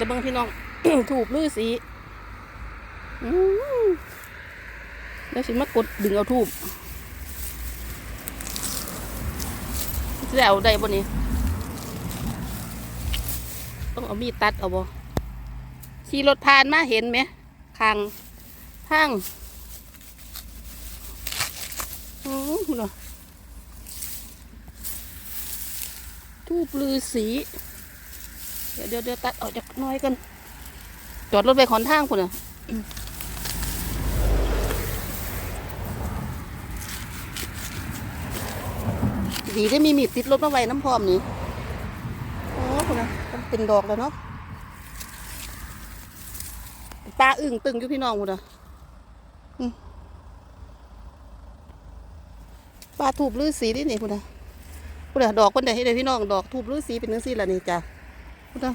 เด้อเบิ่งพี่น้อง ถูกลือสีแล้วสิมากดดึงเอาทูบจะเอาได้บ่นี่ต้องเอามีดตัดเอาบ่ขี่รถผ่านมาเห็นไหมคางทางอือคุณน่ะทูบลือสี ดี๋ยวเดี๋ยวเดี๋ยวตัดออกจากน้อยกันจอดรถไปขอนทางคุณอะดีได้มีมีดติดรถมาไว้น้ำพร้อมนี่โอ้คุณอะมันเป็นดอกแล้วเนาะปลาอึ่งตึงอยู่พี่น้องคุณอะปลาถูบลือสีนี่นี่คุณอะคุณอะดอกคนใดให้ได้พี่น้อง ดอกถูบลือสีเป็นเนื้อสีละนี่จ้ะ พุทธะ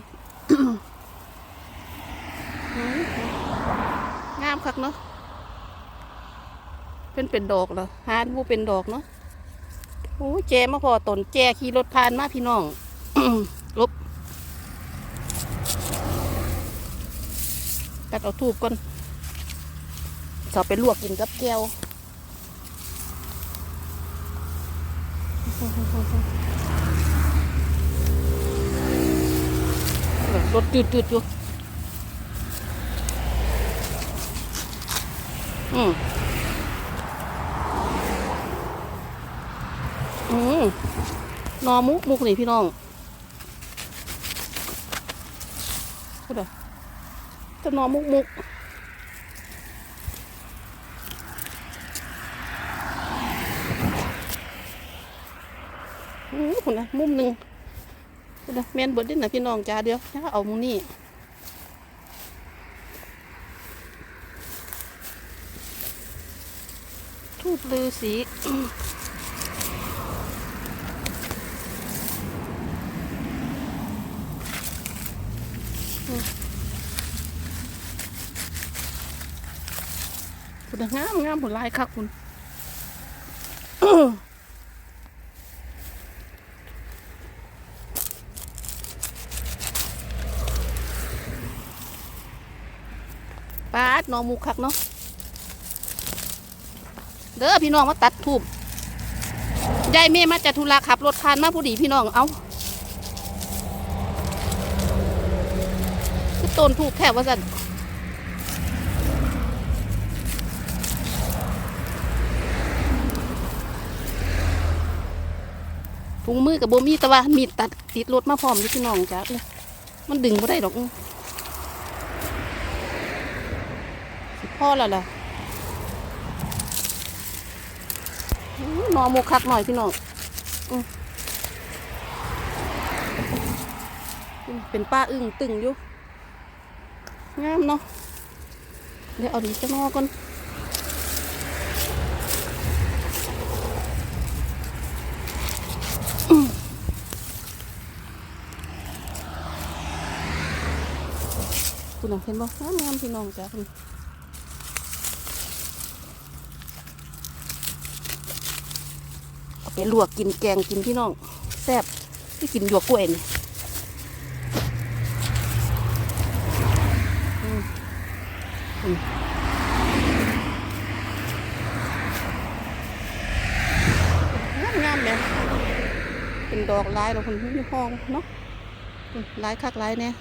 งามคักเนาะเป็นเป็นดอกเหรอฮานบูเป็นดอกเนาะโอ้แจมาพอตนแจขี่รถผ่านมาพี่น้องลบตัดเอาทูบก่อนสอบไปลวกกินกับแก้ว รถจืดจืดอยู่อืมอืมนอมุกมุกนี่พี่น้องพูดเหรอจะนอมุกมุกอืมคุณนะมุมหนึ่ง พูดนะแมนบิดเด้นะพี่น้องจ้าเดียวจ้าเอาหมูนี่ทูบลือสีคุณนงามงามผลลายคักคุณ ดนอหมูคักเนาะเด้อพี่น้องมาตัดทูบยายเมย์มาจากธุระขับรถผ่านมาผู้ดีพี่น้องเอาคือต้นทูบแค่ว่าสันถุงมือกับโบมีแต่ว่ามีดตัดติดรถมาพร้อมอยู่พี่น้องจ้าเอ้ยมันดึงไม่ได้ดอก พ่อแล้วล่ะอื้อนอมูคักหน่อยพี่น้องเป็นป้าอึ่งตึงอยู่ งามเนาะ เดี๋ยวเอาดีจะนอก่อนคุณน่ะเห็นบ่งามงามพี่น้องจ้าคุณ เอา ไปลวกกินแกงกินพี่น้องแซ่บที่กินหยวกกล้วยนี่งามงามเนี่ยเป็นดอกลายเราคนที่ห้องเนาะลายคักลายเนี่ย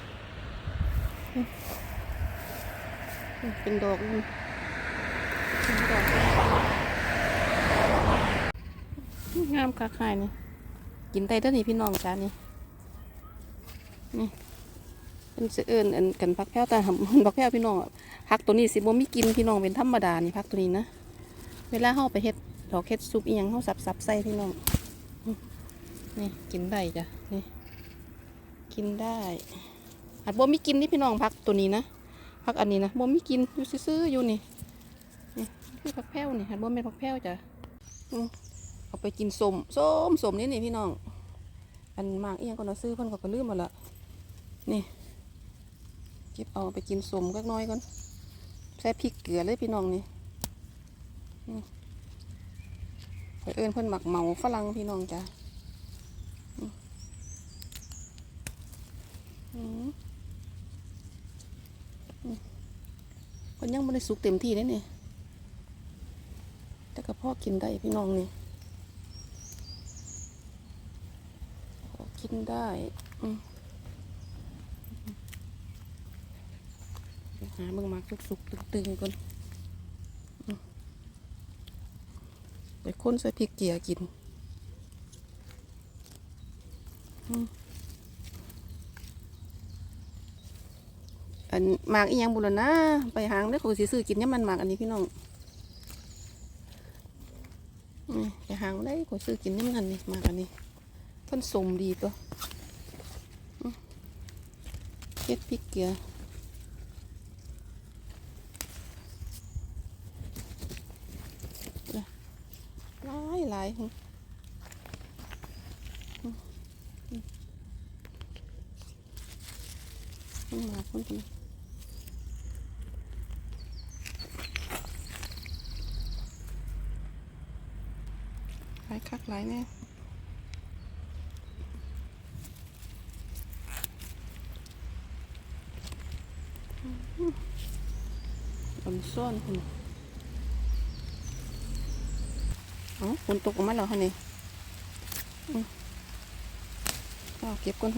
เป็นดอกอืมเป็นดอก งามคักหายนี่ กินได้เด้อนี่พี่น้องจ้านี่ นี่เป็นเสือเอิญอันกันพักแพ้วแต่หำพักแพ้วพี่น้องพักตัวนี้สิบ่มีกินพี่น้องเป็นธรรมดานี่พักตัวนี้นะเวลาเฮาไปเฮ็ดดอกเฮ็ดซุปอีหยังเฮาสับสับๆใส่พี่น้องนี่กินได้จ้ะนี่กินได้อาจบ่มีกินนี่พี่น้องพักตัวนี้นะพักอันนี้นะบ่มีกินอยู่ซื่ออยู่นี่นี่คือพักแพ้วนี่อาจบ่แม่นพักแพ้วจ้ะ เอาไปกินสมส้มสมนี่นี่พี่น้อง อันมากเอียงก็นาซื้อเพิ่นก็ก็ลืมหมดละนี่เก็บเอาไปกินสมก็น้อยก่อนใส่พริกเกลือเลยพี่น้องนี่นี่ไปเอิ้นเพิ่นหมักเมาฝรั่งพี่น้องจ้ะอืมอืมมันยังไม่ได้สุกเต็มที่เลยนี่แต่ก็พ่อกินได้พี่น้องนี่พอ กินได้เดี๋ยวหาเบิ่งมากสุกๆตึงๆก่อนไปค้นใส่พริกเกียกินอันหมากอีหยังบุรณะไปหางได้ขาก็สิซื้อกินเนี่ยมันหมากอันนี้พี่น้องไปหางได้ขาซื้อกินเนี่ยามมันนี่หมากอันนี้ เพิ่นสมดีตัวเฮ็ดพริกเกลือหลายหลายอืมอืมอืมอืมหมาคนคนหลายคักหลายแน่อัน ซ่อนคุณเอ๋อฝนตกออกมาแล้วฮะนี่อืมเก็บก่อน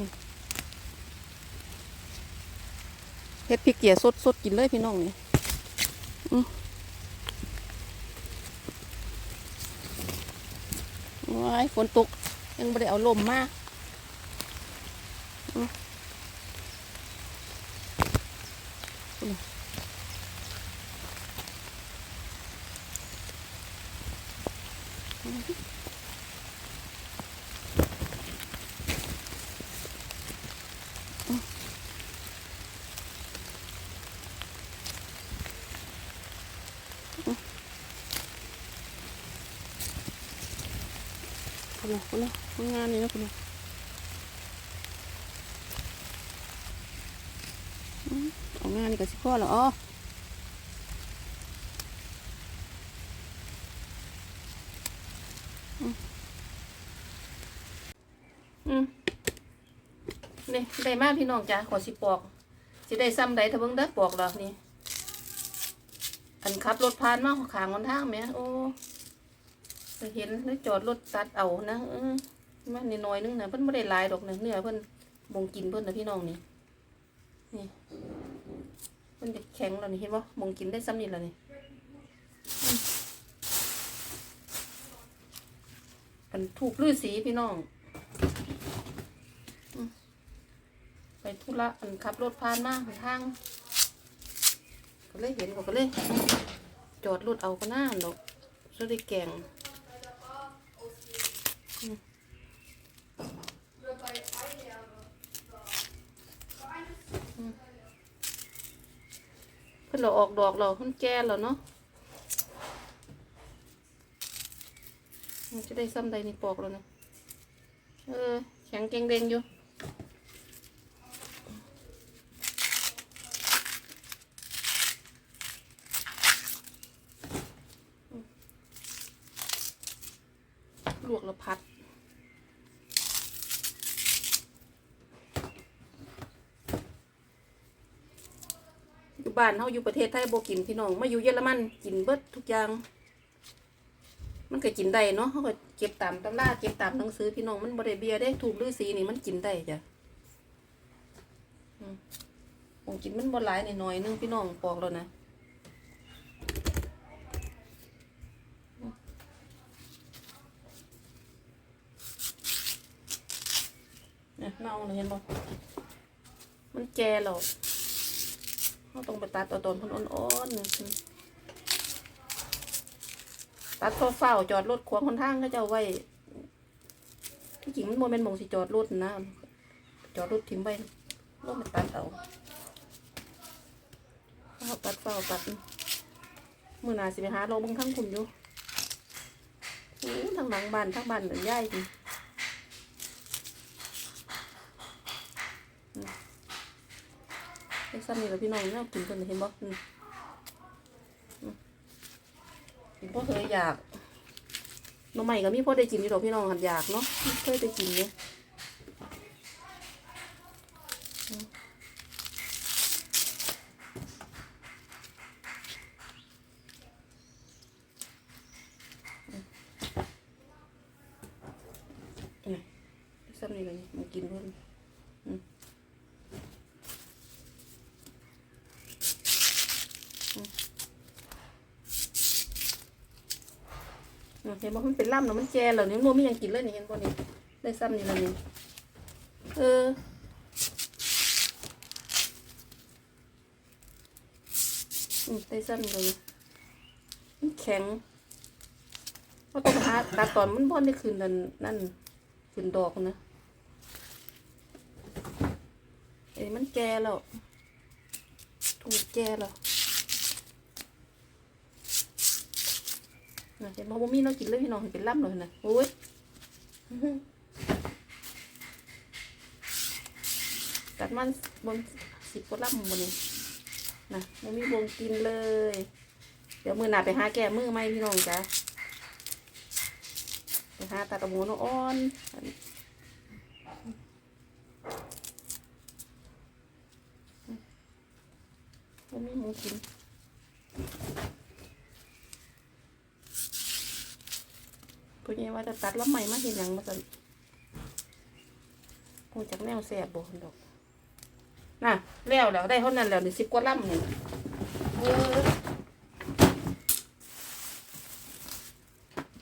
เฮ็ดพริกเกียสดสดๆกินเลยพี่น้องนี่อืมว้ายฝนตกยังไม่ได้เอาลมมาอืมอืม คุณนะคุณนะคุณงานนี่นะคุณนะอืมเอางานนี่กับสิพ่อเหรอ อืมนี่ได้มากพี่น้องจ้ะขอสิปอกสิได้ซ้ำใดถ้าเบิ่งได้ปอกหรอนี่ อันขับรถผ่านมาขางคนทางแหม่โอ้ไปเห็นแล้วจอดรถตัดเอานะเออมันนิดน่อยนึงนะเพิ่นไม่ได้ลายดอกนะเนื้อเพิ่นบงกินเพิ่นนะพี่น้องนี่นี่เพิ่นจะแข็งแล้วนี่เห็นบ่บงกินได้ซ้ำนี่แล้วนี่อืม อันถูกลือสีพี่น้องไปธุระอันขับรถผ่านมาทางก็เลยเห็นก็เลย จอดรถเอาก็น่าดอกจะได้แกงเพิ่นเราออกดอกเราเพิ่นแก่แล้วเนาะ มันจะได้ซ้ำใดนี่ปอกแล้วนะเออแข็งเก่งเดงอยู่ลวกแล้วพัดอยู่บ้านเขาอยู่ประเทศไทยบ่กินพี่น้องมาอยู่เยอรมันกินเบิดทุกอย่าง มันก็กินได้เนาะเขาก็เก็บตามตำราเก็บตามหนังสือพี่น้องมันบ่ได้เบียได้ถูกฤาษีนี่มันกินได้จ้ะอืมของกินมันบ่หลายหน่อยนึงพี่น้องปอกแล้วนะเนี่ยเน่าเลยเห็นบ่มันแก่แล้วเราต้องไปตัดเอาตอนพันอ่อนๆนี่ ตัดเฝ้าๆจอดรถขวางคนทางก็จะเอาไว้ที่จริงมันโมเป็นหมงสิจอดรถนะ จอดรถทิ้งไปลงไปตัดเอาเอาตัดเฝ้าตัดมือหนาสิไปหาเราบางทั้งคุณอยู่อู้งหลังบ้านทางบ้านเหมือนย่ายจริงไอ้ซ้ำนี่แหละพี่น้องเนี่ยกินคนเห็นบ่ พ่อเคยอยากน้องใหม่ก็มีพ่อได้กินอยู่ดอกพี่น้องหันอยากเนาะเคยได้กินเนี่ยซ้ำนี่เลยมากินเพิ่ม ห็นบ่มันเป็นล่ำเนาะมันแก่แล้วนี่มันบ่มีหยังกินเลยนี่เห็นบ่นี่ได้ซ้ำนี่แล้วนี่เอออืมได้สั้นเลยมันแข็งเพราะต้องหาตัดตอนมันบ่ได้คืนนั่นนั่นคืนดอกนะเอ้มันแก่แล้วถูกแก่แล้ว นะเห็นบ่บ่มีน้องกินเลยพี่น้องเป็นล่ำเลยนะโอ้ยตัดมันบนสิบกว่าล่ำบนนี้นะมันมีวงกินเลย เดี๋ยวมือหนาไปหาแก้มือไหมพี่น้องจ้ะไปหาตาตะมูนอ่อนมันมีหมูกิน พูดง่ายว่าจะตัดแล้วใหม่มาเห็นหยังมาสั่นคงจากแนวแสบบ่ดอกน่ะแล้วแล้วได้เท่านั้นแล้วนี่สิบกว่าลำนี่เออ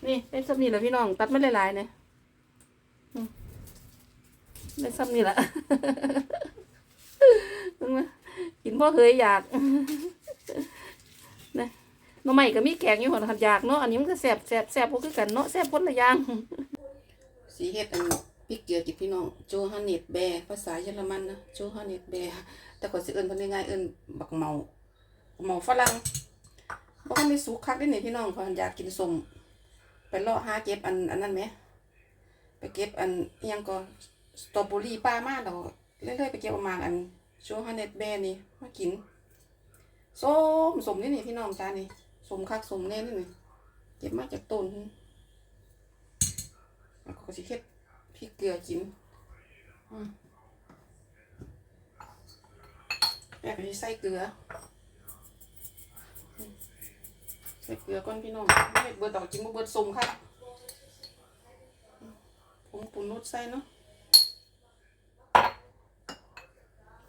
นี่ได้ซ้ำนี่แหละพี่น้องตัดไม่หลายๆเนี่ยอืมได้ซ้ำนี่แหละมึงมากินพ่อเคยอยาก หน้องใหม่ก็มีแกงอยู่หัวขันยากเนาะอันนี้มันก็แสบแสบแสบพวกคือกันเนาะแสบพ้นละอย่างสีเฮ็ดอันพริกเกลือจิบพี่น้องโจฮันเนตแบร์ภาษาเยอรมันนะโจฮันเนตแบร์แต่ก่อนสิเอิ้นเพิ่นง่ายๆเอิ้นบักเมาเมาฝรั่งบ่คันได้สุกคักได้นี่พี่น้องเพราอยากกินส้มไปเลาะหาเก็บอันอันนั้นไหม ไปเก็บอันอิหยังก็สตรอเบอรี่ป้ามาแล้วเรื่อยๆไปเก็บเออกมาอันโจฮันเนตแบร์นี่มากินส้มส้มนี่นี่พี่น้องจ้านี่ สมคักสมแน่นี่เก็บมาจากต้นแล้วก็สิเฮ็ดพริกเกลือจิ้มอืมแบบนี้ใส่เกลือ ใส่เกลือก่อนพี่น้องไม่เบิดดอกจิ้มบ่เบิดสมค่ะอืมผงปูนุดใส่เนาะ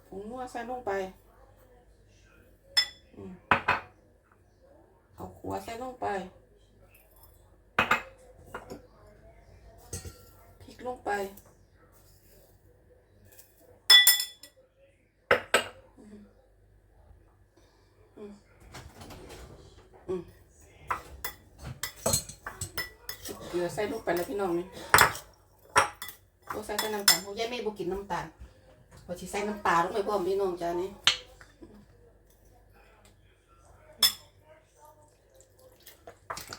ผงนัวใส่ลงไป อืม เอาขัวใส่ลงไป พริกลงไป อืมอืมเกลือใส่ลงไปแล้วพี่น้องนี่โอ้ใส่แต่น้ำตาลโอ้ยายไม่บุกินน้ำตาลพอชิใส่น้ำปลาลงไปพร้อมพี่น้องจ้านี่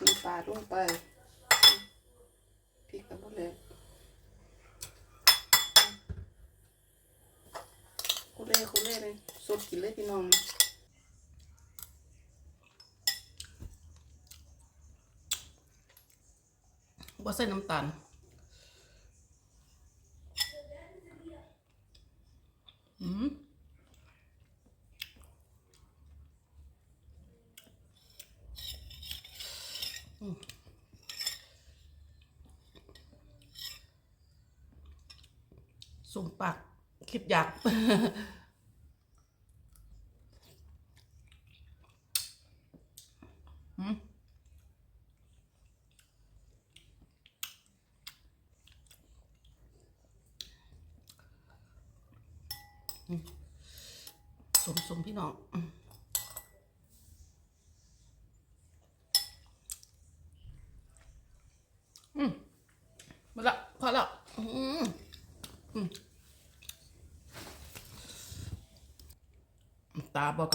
น้ำปลาลงไปพริกกับหมดเลยคุเล่คุเล่เลยสดกินเลยพี่น้องบ่ใส่น้ำตาล สุ่มปากคลิปอยากสมสมพี่น้องอืมอืมมาละพอละอืมอืม ต